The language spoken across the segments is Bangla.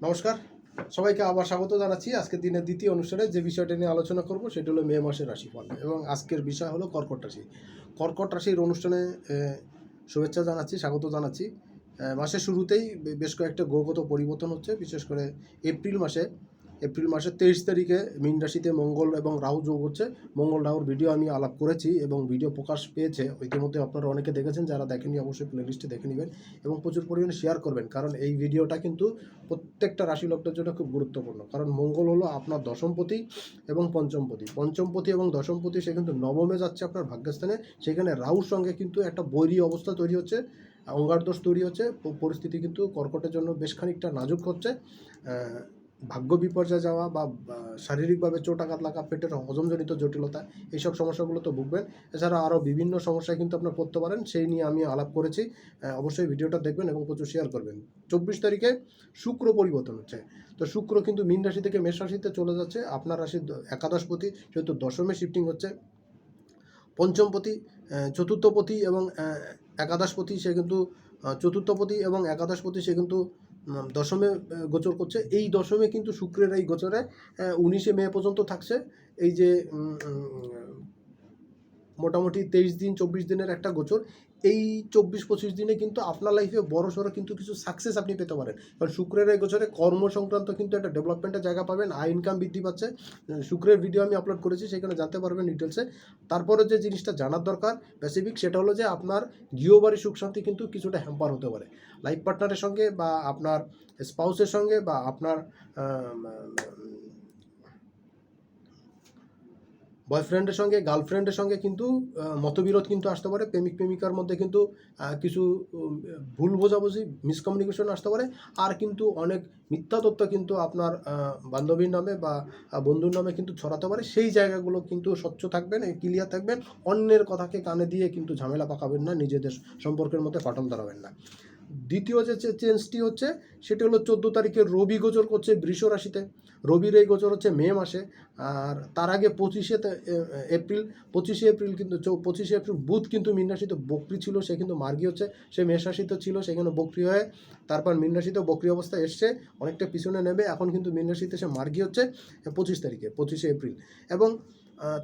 নমস্কার। সবাইকে আবার স্বাগত জানাচ্ছি। আজকের দিনের দ্বিতীয় অনুষ্ঠানে যে বিষয়টা নিয়ে আলোচনা করব, সেটি হলো মে মাসের রাশিফল এবং আজকের বিষয় হলো কর্কট রাশি। কর্কট রাশির অনুষ্ঠানে শুভেচ্ছা জানাচ্ছি, স্বাগত জানাচ্ছি। মাসের শুরুতেই বেশ কয়েকটা গ্রহগত পরিবর্তন হচ্ছে, বিশেষ করে এপ্রিল মাসে। এপ্রিল মাসের তেইশ তারিখে মীন রাশিতে মঙ্গল এবং রাহু যোগ হচ্ছে। মঙ্গল, রাহুর ভিডিও আমি আলাপ করেছি এবং ভিডিও প্রকাশ পেয়েছে। ইতিমধ্যে আপনারা অনেকে দেখেছেন, যারা দেখেননি অবশ্যই প্লেলিস্টে দেখে নেবেন এবং প্রচুর পরিমাণে শেয়ার করবেন। কারণ এই ভিডিওটা কিন্তু প্রত্যেকটা রাশি লগ্নের জন্য খুব গুরুত্বপূর্ণ। কারণ মঙ্গল হলো আপনার দশমপতি এবং পঞ্চমপতি পঞ্চমপতি এবং দশমপতি সে কিন্তু নবমে যাচ্ছে আপনার ভাগ্যস্থানে। সেখানে রাহুর সঙ্গে কিন্তু একটা বৈরী অবস্থা তৈরি হচ্ছে অঙ্গারদোষ তৈরি হচ্ছে। পরিস্থিতি কিন্তু কর্কটের জন্য বেশ খানিকটা নাজুক হচ্ছে। ভাগ্য বিপর্যয় যাওয়া বা শারীরিকভাবে চোট আঘাত লাগা, পেটের হজমজনিত জটিলতা, এইসব সমস্যাগুলো তো ভুগবেন। এছাড়া আরও বিভিন্ন সমস্যায় কিন্তু আপনার পড়তে পারেন, সেই নিয়ে আমি আলাপ করেছি। অবশ্যই ভিডিওটা দেখবেন এবং প্রচুর শেয়ার করবেন। চব্বিশ তারিখে শুক্র পরিবর্তন হচ্ছে। তো শুক্র কিন্তু মীন রাশি থেকে মেষ রাশিতে চলে যাচ্ছে। আপনার রাশির একাদশপতি, যেহেতু দশমে শিফটিং হচ্ছে। পঞ্চমপতি চতুর্থপতি এবং একাদশপতি সে কিন্তু চতুর্থপতি এবং একাদশপতি সে কিন্তু দশমে গোচর করছে। এই দশমে কিন্তু শুক্রের এই গোচরে উনিশে মে পর্যন্ত থাকছে। এই যে মোটামুটি তেইশ দিন, চব্বিশ দিনের একটা গোচর। এই চব্বিশ, পঁচিশ দিনে কিন্তু আপনার লাইফে বড় সড়ো কিন্তু কিছু সাকসেস আপনি পেতে পারেন। কারণ শুক্রের এই কর্ম সংক্রান্ত কিন্তু একটা ডেভেলপমেন্টের জায়গা পাবেন, আয় ইনকাম বৃদ্ধি পাচ্ছে। শুক্রের ভিডিও আমি আপলোড করেছি, সেখানে জানতে পারবেন ডিটেলসে তারপরে যে জিনিসটা জানার দরকার স্পেসিফিক সেটা হলো যে আপনার গৃহবাড়ি সুখ শান্তি কিন্তু কিছুটা হ্যাম্পার হতে পারে। লাইফ পার্টনারের সঙ্গে বা আপনার স্পাউসের সঙ্গে বা আপনার বয়ফ্রেন্ডের সঙ্গে, গার্লফ্রেন্ডের সঙ্গে কিন্তু মতবিরোধ কিন্তু আসতে পারে। প্রেমিক, প্রেমিকার মধ্যে কিন্তু কিছু ভুল বোঝাবুঝি মিসকমিউনিকেশন আসতে পারে। আর কিন্তু অনেক মিথ্যা তথ্য কিন্তু আপনার বান্ধবীর নামে বা বন্ধুর নামে কিন্তু ছড়াতে পারে। সেই জায়গাগুলো কিন্তু স্বচ্ছ থাকবেন ক্লিয়ার থাকবেন। অন্যের কথাকে কানে দিয়ে কিন্তু ঝামেলা পাকাবেন না, নিজেদের সম্পর্কের মধ্যে ফাটল ধরাবেন না। দ্বিতীয় যে চেঞ্জটি হচ্ছে, সেটি হলো চোদ্দ তারিখে রবি গোচর করছে বৃষ রাশিতে। রবির এই গোচর হচ্ছে মে মাসে, আর তার আগে পঁচিশে এপ্রিল পঁচিশে এপ্রিল কিন্তু পঁচিশে এপ্রিল বুধ কিন্তু মীনরাশিত বক্রি ছিল, সে কিন্তু মার্গী হচ্ছে, সে মেষরাশিত ছিল সেখানে বকরি হয়ে তারপর মীনরাশিত বকরি অবস্থায় এসছে, অনেকটা পিছনে নেবে, এখন কিন্তু মীনরাশিতে সে মার্গী হচ্ছে পঁচিশ তারিখে, পঁচিশে এপ্রিল। এবং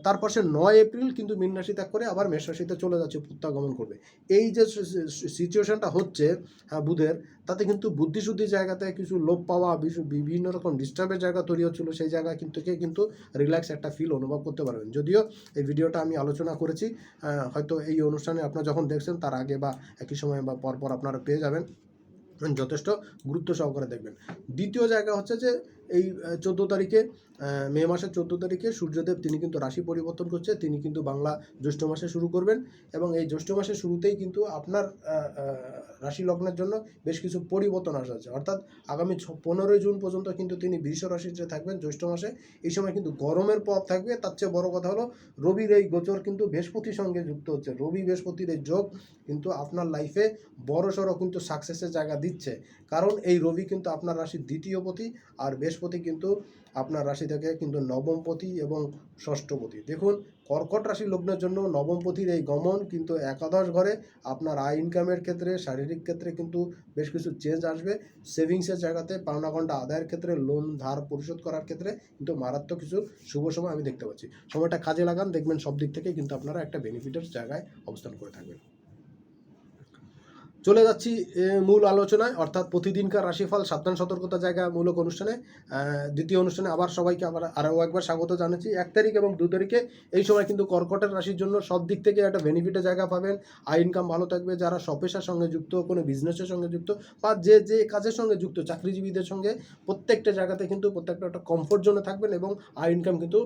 তারপর সে নয় এপ্রিল কিন্তু মীন রাশি ত্যাগ করে আবার মেষ রাশিতে চলে যাচ্ছে, প্রত্যাগমন করবে। এই যে সিচুয়েশনটা হচ্ছে হ্যাঁ বুধের, তাতে কিন্তু বুদ্ধিশুদ্ধির জায়গাতে কিছু লোপ পাওয়া বিভিন্ন রকম ডিস্টার্বের জায়গা তৈরি হচ্ছিল, সেই জায়গা কিন্তু কে কিন্তু রিল্যাক্স একটা ফিল অনুভব করতে পারবেন। যদিও এই ভিডিওটা আমি আলোচনা করেছি হয়তো এই অনুষ্ঠানে আপনারা যখন দেখছেন, তার আগে বা একই সময় বা পরপর আপনারা পেয়ে যাবেন। যথেষ্ট গুরুত্ব সহকারে দেখবেন। দ্বিতীয় জায়গা হচ্ছে যে, এই চোদ্দ তারিখে মে মাসের চোদ্দ তারিখে সূর্যদেব তিনি কিন্তু রাশি পরিবর্তন করছে, তিনি কিন্তু বাংলা জ্যৈষ্ঠ মাসে শুরু করবেন এবং এই জ্যৈষ্ঠ মাসের শুরুতেই কিন্তু আপনার রাশি লগ্নের জন্য বেশ কিছু পরিবর্তন আসছে অর্থাৎ আগামী পনেরোই জুন পর্যন্ত কিন্তু তিনি বৃষ রাশিতে থাকবেন জ্যৈষ্ঠ মাসে। এই সময় কিন্তু গরমের প্রভাব থাকবে। তার চেয়ে বড় কথা হলো, রবির এই গোচর কিন্তু বৃহস্পতির সঙ্গে যুক্ত হচ্ছে। রবি বৃহস্পতির এই যোগ কিন্তু আপনার লাইফে বড় সড়ো কিন্তু সাকসেসের জায়গা দিচ্ছে। কারণ এই রবি কিন্তু আপনার রাশির দ্বিতীয় পতি আর বৃহস্পতি কিন্তু আপনার রাশি থেকে কিন্তু নবমপতি এবং ষষ্ঠপতি দেখুন, কর্কট রাশি লগ্নের জন্য নবমপতির এই গমন কিন্তু একাদশ ঘরে আপনার আয় ইনকামের ক্ষেত্রে, শারীরিক ক্ষেত্রে কিন্তু বেশ কিছু চেঞ্জ আসবে। সেভিংসের জায়গাতে পাওনা ঘণ্টা আদায়ের ক্ষেত্রে লোন ধার পরিশোধ করার ক্ষেত্রে কিন্তু মারাত্মক কিছু শুভ সময় আমি দেখতে পাচ্ছি। সময়টা কাজে লাগান, দেখবেন সব দিক থেকে কিন্তু আপনারা একটা বেনিফিটের জায়গায় অবস্থান করে থাকবেন। চলে যাচ্ছি মূল আলোচনায়। অর্থাৎ প্রতিদিনকার রাশিফল, সাবধান, সতর্কতা জায়গা মূলক অনুষ্ঠানে। দ্বিতীয় অনুষ্ঠানে আবার সবাইকে আবার আরও একবার স্বাগত জানাচ্ছি। এক তারিখ এবং দু তারিখে এই সময় কিন্তু কর্কটের রাশির জন্য সব দিক থেকে একটা বেনিফিটের জায়গা পাবেন। আয় ইনকাম ভালো থাকবে। যারা সপেশার সঙ্গে যুক্ত, কোনো বিজনেসের সঙ্গে যুক্ত বা যে যে কাজের সঙ্গে যুক্ত, চাকরিজীবীদের সঙ্গে, প্রত্যেকটা জায়গাতে কিন্তু প্রত্যেকটা একটা কমফোর্ট জোনে থাকবেন এবং আয় ইনকাম কিন্তু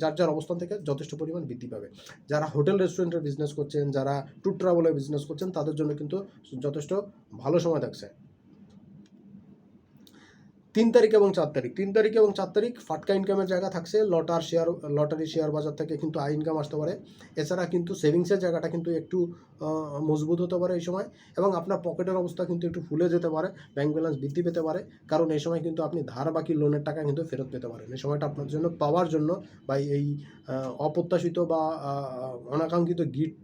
যার যার অবস্থান থেকে যথেষ্ট পরিমাণ বৃদ্ধি পাবে। যারা হোটেল রেস্টুরেন্টের বিজনেস করছেন, যারা ট্যুর ট্রাভেলের বিজনেস করছেন, তাদের জন্য কিন্তু যথেষ্ট ভালো সময় থাকছে। তিন তারিখ এবং চার তারিখ। তিন তারিখ এবং চার তারিখ ফাটকা ইনকামের জায়গা থাকছে। লটার শেয়ার লটারি শেয়ার বাজার থেকে কিন্তু আই ইনকাম আসতে পারে। এছাড়া কিন্তু সেভিংসের জায়গাটা কিন্তু একটু মজবুত হতে পারে এই সময় এবং আপনার পকেটের অবস্থা কিন্তু একটু ফুলে যেতে পারে ব্যাংক ব্যালেন্স বৃদ্ধি পেতে পারে। কারণ এই সময় কিন্তু আপনি ধার বাকি লোনের টাকা কিন্তু ফেরত পেতে পারেন। এই সময়টা আপনার জন্য, পাওয়ার জন্য বা এই অপ্রত্যাশিত বা অনাকাঙ্ক্ষিত গিফট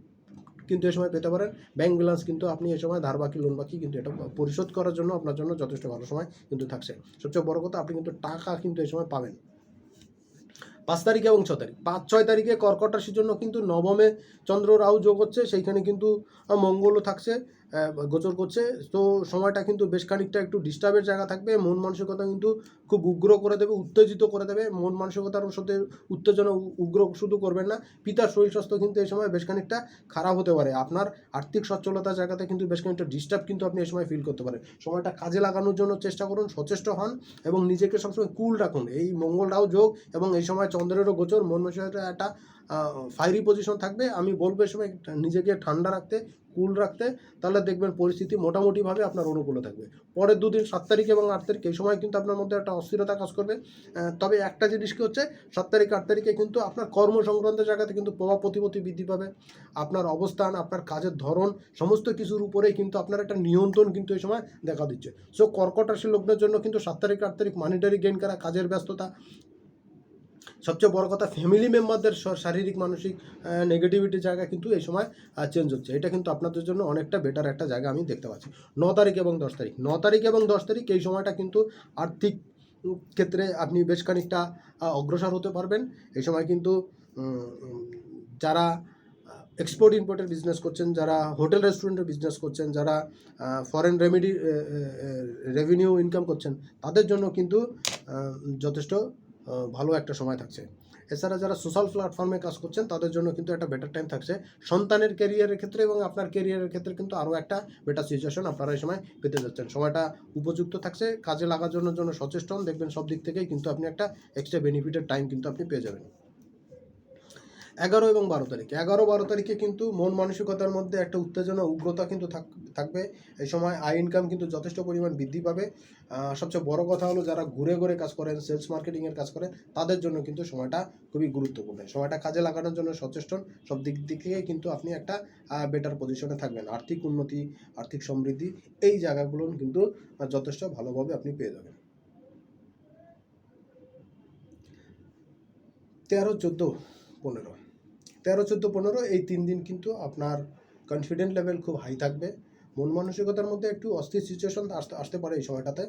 কিন্তু এ সময় পেতে পারেন। ব্যাংক ব্যালেন্স কিন্তু আপনি এই সময় ধার বাকি লোন বাকি কিন্তু এটা পরিশোধ করার জন্য আপনার জন্য যথেষ্ট ভালো সময় কিন্তু থাকছে। সবচেয়ে বড় কথা, আপনি কিন্তু টাকা কিন্তু এই সময় পাবেন। পাঁচ তারিখ এবং ছ তারিখ। পাঁচ, ছয় তারিখে কর্কট রাশির জন্য কিন্তু নবমে চন্দ্র রাহু যোগ হচ্ছে, সেইখানে কিন্তু মঙ্গলও থাকছে। গোচর করছে। তো সময়টা কিন্তু বেশ খানিকটা একটু ডিস্টার্বের জায়গা থাকবে। মন মানসিকতা কিন্তু খুব উগ্র করে দেবে, উত্তেজিত করে দেবে। মন মানসিকতার সাথে উত্তেজনা উগ্র শুধু করবেন না, পিতার শরীর স্বাস্থ্য কিন্তু এই সময় বেশ খানিকটা খারাপ হতে পারে। আপনার আর্থিক সচ্ছলতার জায়গাতে কিন্তু বেশ খানিকটা ডিস্টার্ব কিন্তু আপনি এই সময় ফিল করতে পারেন। সময়টা কাজে লাগানোর জন্য চেষ্টা করুন, সচেষ্ট হন এবং নিজেকে সবসময় কুল রাখুন। এই মঙ্গলরাও যোগ এবং এই সময় চন্দ্রেরও গোচর। মন মানসিকতা একটা ফায়ারি পজিশন থাকবে। আমি বলব এই সময় নিজেকে ঠান্ডা রাখতে কুল রাখতে, তাহলে দেখবেন পরিস্থিতি মোটামুটিভাবে আপনার অনুকূলে থাকবে। পরের দুদিন সাত তারিখ এবং আট তারিখ এই সময় কিন্তু আপনার মধ্যে একটা অস্থিরতা কাজ করবে। তবে একটা জিনিস কি হচ্ছে, সাত তারিখ, আট তারিখে কিন্তু আপনার কর্ম সংক্রান্ত জায়গাতে কিন্তু প্রভাব প্রতিপত্তি বৃদ্ধি পাবে। আপনার অবস্থান, আপনার কাজের ধরন, সমস্ত কিছুর উপরেই কিন্তু আপনার একটা নিয়ন্ত্রণ কিন্তু এই সময় দেখা দিচ্ছে। সো কর্কট রাশির লোকদের জন্য কিন্তু সাত তারিখ, আট তারিখ মানিটারি গেইন করা, কাজের ব্যস্ততা সবচেয়ে বড় কথা ফ্যামিলি মেম্বারদের শারীরিক, মানসিক নেগেটিভিটির জায়গা কিন্তু এই সময় চেঞ্জ হচ্ছে। এটা কিন্তু আপনাদের জন্য অনেকটা বেটার একটা জায়গা আমি দেখতে পাচ্ছি। ন তারিখ এবং দশ তারিখ। ন তারিখ এবং দশ তারিখ এই সময়টা কিন্তু আর্থিক ক্ষেত্রে আপনি বেশ খানিকটা অগ্রসর হতে পারবেন। এই সময় কিন্তু যারা এক্সপোর্ট ইম্পোর্টের বিজনেস করছেন, যারা হোটেল রেস্টুরেন্টের বিজনেস করছেন, যারা ফরেন রেমিডি রেভিনিউ ইনকাম করছেন, তাদের জন্য কিন্তু যথেষ্ট ভালো একটা সময় থাকছে। এছাড়া যারা সোশ্যাল প্ল্যাটফর্মে কাজ করছেন, তাদের জন্য কিন্তু একটা বেটার টাইম থাকছে। সন্তানের ক্যারিয়ারের ক্ষেত্রে এবং আপনার ক্যারিয়ারের ক্ষেত্রে কিন্তু আরও একটা বেটার সিচুয়েশন আপনারা এই সময় পেতে যাচ্ছেন। সময়টা উপযুক্ত থাকছে, কাজে লাগার জন্য জন্য সচেষ্ট হন। দেখবেন সব দিক থেকেই কিন্তু আপনি একটা এক্সট্রা বেনিফিটের টাইম কিন্তু আপনি পেয়ে যাবেন। এগারো এবং বারো তারিখ। এগারো, বারো তারিখে কিন্তু মন মানসিকতার মধ্যে একটা উত্তেজনা, উগ্রতা কিন্তু থাক- থাকবে। এই সময় আয় ইনকাম কিন্তু যথেষ্ট পরিমাণ বৃদ্ধি পাবে। সবচেয়ে বড় কথা হলো যারা ঘুরে ঘুরে কাজ করেন সেলস মার্কেটিংয়ের কাজ করেন, তাদের জন্য কিন্তু সময়টা খুবই গুরুত্বপূর্ণ। সময়টা কাজে লাগানোর জন্য সচেষ্ট সব দিক দিক থেকে কিন্তু আপনি একটা বেটার পজিশনে থাকবেন। আর্থিক উন্নতি, আর্থিক সমৃদ্ধি, এই জায়গাগুলো কিন্তু যথেষ্ট ভালোভাবে আপনি পেয়ে যাবেন। তেরো, চোদ্দ, পনেরো। তেরো, চোদ্দ, পনেরো, এই তিন দিন কিন্তু আপনার কনফিডেন্ট লেভেল খুব হাই থাকবে। মন মানসিকতার মধ্যে একটু অস্থির সিচুয়েশন আসতে আসতে পারে এই সময়টাতে।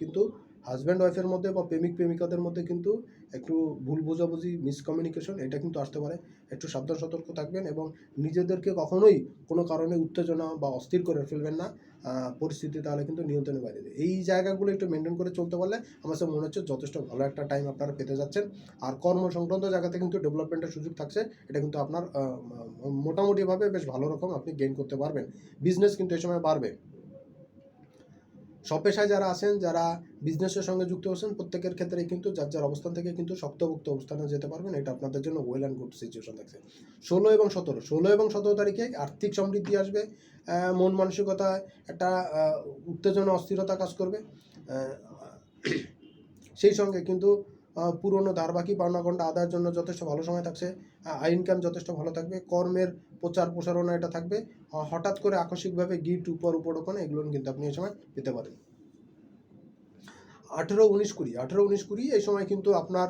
কিন্তু হাজব্যান্ড ওয়াইফের মধ্যে বা প্রেমিক, প্রেমিকাদের মধ্যে কিন্তু একটু ভুল বোঝাবুঝি মিসকমিউনিকেশন এটা কিন্তু আসতে পারে। একটু সাবধান, সতর্ক থাকবেন এবং নিজেদেরকে কখনোই কোনো কারণে উত্তেজনা বা অস্থির করে ফেলবেন না। পরিস্থিতি তাহলে কিন্তু নিয়ন্ত্রণের বাইরে। এই জায়গাগুলো একটু মেনটেন করে চলতে পারলে আমার সব মনে হচ্ছে যথেষ্ট ভালো একটা টাইম আপনারা পেতে যাচ্ছেন। আর কর্ম সংক্রান্ত জায়গাতে কিন্তু ডেভেলপমেন্টের সুযোগ থাকছে। এটা কিন্তু আপনার মোটামুটিভাবে বেশ ভালো রকম আপনি গেইন করতে পারবেন। বিজনেস কিন্তু এই সময় বাড়বে। সপেশায় যারা আছেন, যারা বিজনেসের সঙ্গে যুক্ত আছেন, প্রত্যেকের ক্ষেত্রে কিন্তু যার যার অবস্থান থেকে কিন্তু শক্তভুক্ত অবস্থানে যেতে পারবেন, এটা আপনাদের জন্য ওয়েল অ্যান্ড গুড সিচুয়েশন থাকছে। ষোলো এবং সতেরো, ষোলো এবং সতেরো তারিখে আর্থিক সমৃদ্ধি আসবে মন মানসিকতা একটা উত্তেজনা, অস্থিরতা কাজ করবে। সেই সঙ্গে কিন্তু পুরনো ধারবাকি পাওনাগণ্ডা আদায়ের জন্য যথেষ্ট ভালো সময় থাকছে। ইনকাম যথেষ্ট ভালো থাকবে, কর্মের প্রচার প্রসারণা এটা থাকবে। হঠাৎ করে আকস্মিকভাবে গিফট উপর উপরোপণ এগুলো কিন্তু আপনি এই সময় পেতে পারেন। আঠেরো, উনিশ, কুড়ি, আঠেরো, উনিশ, কুড়ি এই সময় কিন্তু আপনার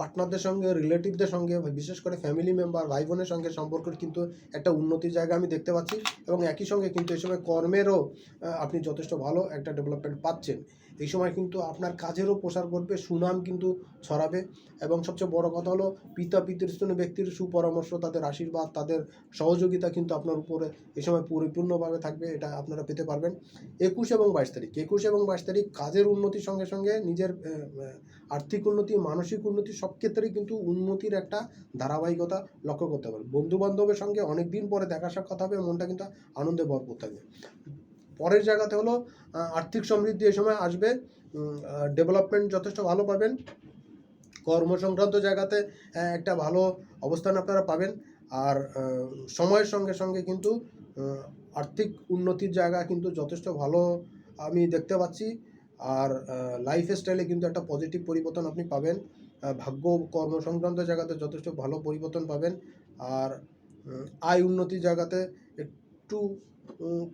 পার্টনারদের সঙ্গে রিলেটিভদের সঙ্গে, বিশেষ করে ফ্যামিলি মেম্বার ভাই বোনের সঙ্গে সম্পর্কের কিন্তু একটা উন্নতির জায়গা আমি দেখতে পাচ্ছি এবং একই সঙ্গে কিন্তু এই সময় কর্মেরও আপনি যথেষ্ট ভালো একটা ডেভেলপমেন্ট পাচ্ছেন। এই সময় কিন্তু আপনার কাজেরও প্রসার করবে সুনাম কিন্তু ছড়াবে এবং সবচেয়ে বড় কথা হলো পিতা পিতৃস্থানীয় ব্যক্তির সুপরামর্শ, তাদের আশীর্বাদ, তাদের সহযোগিতা কিন্তু আপনার উপরে এই সময় পরিপূর্ণভাবে থাকবে, এটা আপনারা পেতে পারবেন। একুশ এবং বাইশ তারিখ, একুশ এবং বাইশ তারিখ কাজের উন্নতির সঙ্গে সঙ্গে নিজের আর্থিক উন্নতি, মানসিক উন্নতি সব ক্ষেত্রেই কিন্তু উন্নতির একটা ধারাবাহিকতা লক্ষ্য করতে পারবেন বন্ধু বান্ধবের সঙ্গে অনেক দিন পরে দেখা সাক্ষাৎ হবে, মনটা কিন্তু আনন্দে ভরপুর থাকবে। পরের জায়গাতে হলো আর্থিক সমৃদ্ধি এই সময় আসবে ডেভেলপমেন্ট যথেষ্ট ভালো পাবেন। কর্ম সংক্রান্ত জায়গাতে একটা ভালো অবস্থান আপনারা পাবেন। আর সময়ের সঙ্গে সঙ্গে কিন্তু আর্থিক উন্নতির জায়গা কিন্তু যথেষ্ট ভালো আমি দেখতে পাচ্ছি। আর লাইফ স্টাইলে কিন্তু একটা পজিটিভ পরিবর্তন আপনি পাবেন। ভাগ্য কর্ম সংক্রান্ত জায়গাতে যথেষ্ট ভালো পরিবর্তন পাবেন। আর আয় উন্নতির জায়গাতে একটু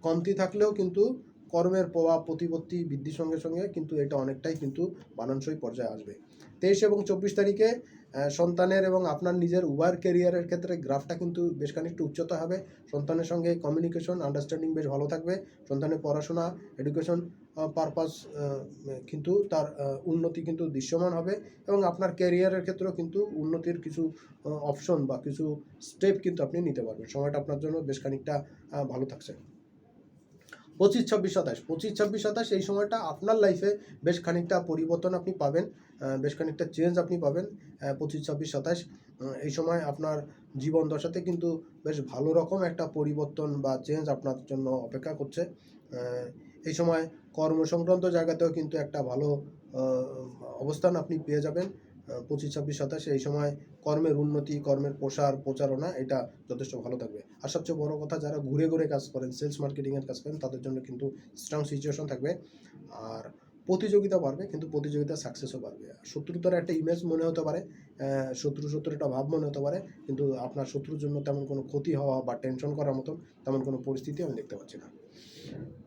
কমতি থাকলেও কিন্তু কর্মের প্রভাব, প্রতিপত্তি বৃদ্ধির সঙ্গে সঙ্গে কিন্তু এটা অনেকটাই কিন্তু মানানসই পর্যায়ে আসবে। তেইশ এবং চব্বিশ তারিখে সন্তানের এবং আপনার নিজের উভয়ের কেরিয়ারের ক্ষেত্রে গ্রাফটা কিন্তু বেশ খানিকটা উচ্চতা হবে। সন্তানের সঙ্গে কমিউনিকেশন আন্ডারস্ট্যান্ডিং বেশ ভালো থাকবে। সন্তানের পড়াশোনা এডুকেশন পারপাস কিন্তু তার উন্নতি কিন্তু দৃশ্যমান হবে এবং আপনার ক্যারিয়ারের ক্ষেত্রেও কিন্তু উন্নতির কিছু অপশন বা কিছু স্টেপ কিন্তু আপনি নিতে পারবেন। সময়টা আপনার জন্য বেশ খানিকটা ভালো থাকছে। পঁচিশ ছাব্বিশ সাতাশ। পঁচিশ ছাব্বিশ সাতাশ এই সময়টা আপনার লাইফে বেশ খানিকটা পরিবর্তন আপনি পাবেন বেশ খানিকটা চেঞ্জ আপনি পাবেন পঁচিশ ছাব্বিশ সাতাশ। এই সময় আপনার জীবন দশাতে কিন্তু বেশ ভালো রকম একটা পরিবর্তন বা চেঞ্জ আপনার জন্য অপেক্ষা করছে। এই সময় কর্ম সংক্রান্ত জায়গাতেও কিন্তু একটা ভালো অবস্থান আপনি পেয়ে যাবেন। পঁচিশ ছাব্বিশ সাতাশে এই সময় কর্মের উন্নতি, কর্মের প্রসার, প্রচারণা, এটা যথেষ্ট ভালো থাকবে। আর সবচেয়ে বড় কথা, যারা ঘুরে ঘুরে কাজ করেন সেলস মার্কেটিংয়ের কাজ করেন, তাদের জন্য কিন্তু স্ট্রং সিচুয়েশন থাকবে। আর প্রতিযোগিতা বাড়বে, কিন্তু প্রতিযোগিতা সাকসেসও বাড়বে। শত্রুতার একটা ইমেজ মনে হতে পারে শত্রু শত্রুর একটা ভাব মনে হতে পারে, কিন্তু আপনার শত্রুর জন্য তেমন কোনো ক্ষতি হওয়া বা টেনশন করার মতন তেমন কোনো পরিস্থিতি আমি দেখতে পাচ্ছি না।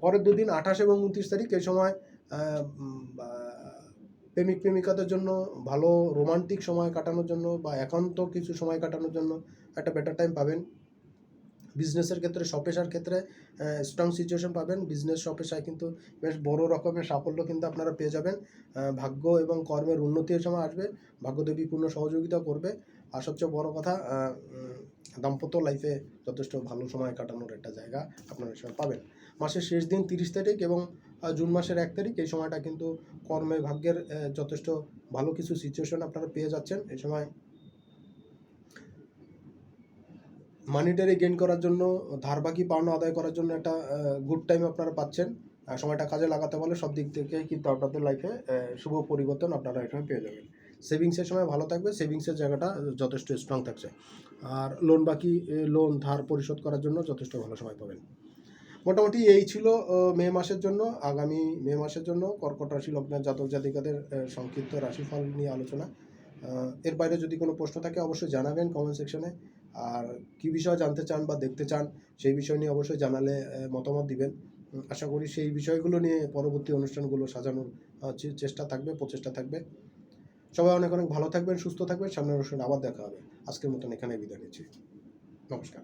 পরের দুদিন আঠাশ এবং উনত্রিশ তারিখ, এই সময় প্রেমিক প্রেমিকাদের জন্য, ভালো রোমান্টিক সময় কাটানোর জন্য বা একান্ত কিছু সময় কাটানোর জন্য একটা বেটার টাইম পাবেন। বিজনেসের ক্ষেত্রে সপেশার ক্ষেত্রে স্ট্রং সিচুয়েশন পাবেন। বিজনেস সপেশায় কিন্তু বেশ বড় রকমের সাফল্য কিন্তু আপনারা পেয়ে যাবেন। ভাগ্য এবং কর্মের উন্নতির সময় আসবে। ভাগ্যদেবী পূর্ণ সহযোগিতা করবে। আর সবচেয়ে বড় কথা দাম্পত্য লাইফে যথেষ্ট ভালো সময় কাটানোর একটা জায়গা আপনারা সময় পাবেন। মাসের শেষ দিন তিরিশ তারিখ এবং জুন মাসের এক তারিখ, এই সময়টা কিন্তু কর্মে ভাগ্যের যথেষ্ট ভালো কিছু সিচুয়েশন আপনারা পেয়ে যাচ্ছেন। এই সময় মানিটারি গেইন করার জন্য, ধার বাকি পাওনা আদায় করার জন্য একটা গুড টাইম আপনারা পাচ্ছেন। সময়টা কাজে লাগাতে পারলে সব দিক থেকে কিন্তু আপনাদের লাইফে শুভ পরিবর্তন আপনারা এখানে পেয়ে যাবেন। সেভিংসের সময় ভালো থাকবে সেভিংসের জায়গাটা যথেষ্ট স্ট্রং থাকছে। আর লোন বাকি লোন ধার পরিশোধ করার জন্য যথেষ্ট ভালো সময় পাবেন। মোটামুটি এই ছিল মে মাসের জন্য। আগামী মে মাসের জন্য কর্কট রাশি, লগ্নের জাতক জাতিকাদের সংক্ষিপ্ত রাশিফল নিয়ে আলোচনা। এর বাইরে যদি কোনো প্রশ্ন থাকে অবশ্যই জানাবেন কমেন্ট সেকশনে আর কি বিষয় জানতে চান বা দেখতে চান, সেই বিষয় নিয়ে অবশ্যই জানালে মতামত দিবেন। আশা করি সেই বিষয়গুলো নিয়ে পরবর্তী অনুষ্ঠানগুলো সাজানোর চেষ্টা থাকবে, প্রচেষ্টা থাকবে। সবাই অনেক অনেক ভালো থাকবেন, সুস্থ থাকবেন। সামনের অনুষ্ঠানে আবার দেখা হবে। আজকের মতন এখানে বিদায় নিচ্ছি। নমস্কার।